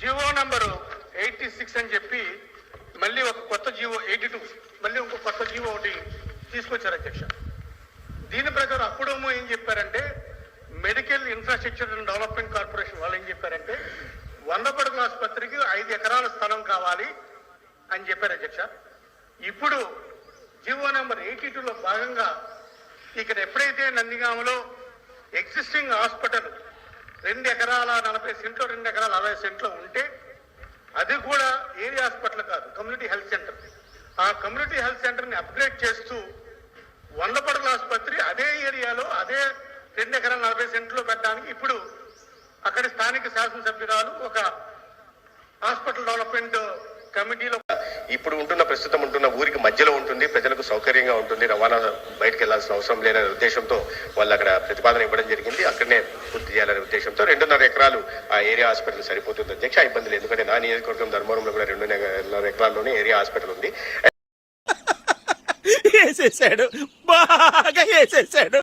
GO number eighty six అని చెప్పి మళ్ళీ ఒక కొత్త జీవో ఎయిటీ టూ మళ్ళీ ఇంకో కొత్త జీవో ఒకటి తీసుకొచ్చారు అధ్యక్ష. దీని ప్రకారం అప్పుడేమో ఏం చెప్పారంటే medical infrastructure and development corporation వాళ్ళు ఏం చెప్పారంటే వంద పడుకుల ఆసుపత్రికి ఐదు ఎకరాల స్థలం కావాలి అని చెప్పారు అధ్యక్ష. ఇప్పుడు జీవో నెంబర్ ఎయిటీ టూలో భాగంగా ఇక్కడ ఎప్పుడైతే నందిగామలో ఎగ్జిస్టింగ్ హాస్పిటల్ రెండు ఎకరాల నలభై సెంట్లు రెండు ఎకరాల అరవై సెంట్లు ఉంటే అది కూడా ఏరియా హాస్పిటల్ కాదు కమ్యూనిటీ హెల్త్ సెంటర్. ఆ కమ్యూనిటీ హెల్త్ సెంటర్ని అప్గ్రేడ్ చేస్తూ వంద ఆసుపత్రి అదే ఏరియాలో అదే రెండు ఎకరాల నలభై సెంట్లో పెట్టడానికి ఇప్పుడు అక్కడి స్థానిక శాసనసభ్యురాలు ఒక హాస్పిటల్ డెవలప్మెంట్ కమిటీలో ఇప్పుడు ఉంటున్న ప్రస్తుతం ఉంటున్న ఊరికి మధ్యలో సౌకర్యంగా ఉంటుంది రవాణా బయటకు వెళ్ళాల్సిన అవసరం లేదనే ఉద్దేశంతో వాళ్ళు అక్కడ ప్రతిపాదన ఇవ్వడం జరిగింది. అక్కడనే పూర్తి చేయాలనే ఉద్దేశంతో రెండున్నర ఎకరాలు ఆ ఏరియా హాస్పిటల్ సరిపోతుంది అధ్యక్ష ఇబ్బంది లేదు. ఎందుకంటే నా నియోజకవర్గం ధర్మవరంలో కూడా రెండున్నర ఎకరాల్లోనే ఏరియా హాస్పిటల్ ఉంది. వేసేసాడు. బాగా వేసేసాడు.